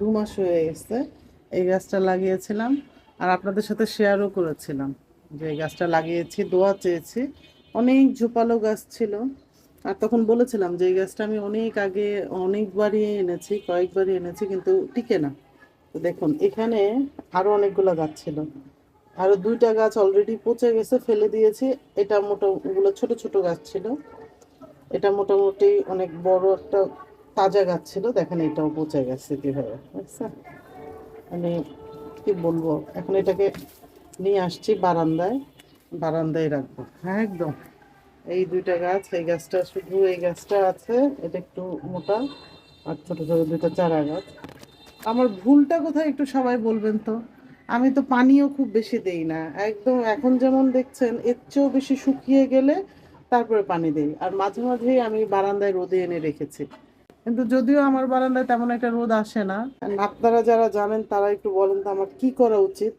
দু মাস হয়ে গেছে এই গাছটা লাগিয়েছিলাম আর আপনাদের সাথে শেয়ারও করেছিলাম যে এই গাছটা লাগিয়েছি, দোয়া চেয়েছি। অনেক ঝোপালো গাছ ছিল। আর তখন বলেছিলাম যে এই গাছটা আমি অনেক আগে, অনেকবারই এনেছি, কয়েকবারই এনেছি, কিন্তু টিকে না। তো দেখুন, এখানে আরও অনেকগুলো গাছ ছিল। আরও দুইটা গাছ অলরেডি পচে গেছে, ফেলে দিয়েছি। এটা মোটা, ওগুলো ছোট ছোট গাছ ছিল। এটা মোটামুটি অনেক বড় একটা তাজা গাছ ছিল, দেখেন এটাও পচে গেছে কীভাবে। বুঝছেন মানে কি বলব? এখন এটাকে নিয়ে আসছি বারান্দায় বারান্দায় রাখব। হ্যাঁ একদম। এই দুইটা গাছ, এই গাছটা শুধু এই গাছটা আছে, এটা একটু মোটা আর ছোট ছোটো দুটো চারা গাছ। আমার ভুলটা কোথায় একটু সবাই বলবেন তো? আমি তো পানিও খুব বেশি দেই না। একদম এখন যেমন দেখছেন, এর চেয়েও বেশি শুকিয়ে গেলে তারপরে পানি দেই। আর মাঝে মাঝেই আমি বারান্দায় রোদে এনে রেখেছি। কিন্তু যদিও আমার বারান্দায় তেমন একটা রোদ আসে না। আপনারা যারা জানেন তারা একটু বলেন তো আমার কি করা উচিত?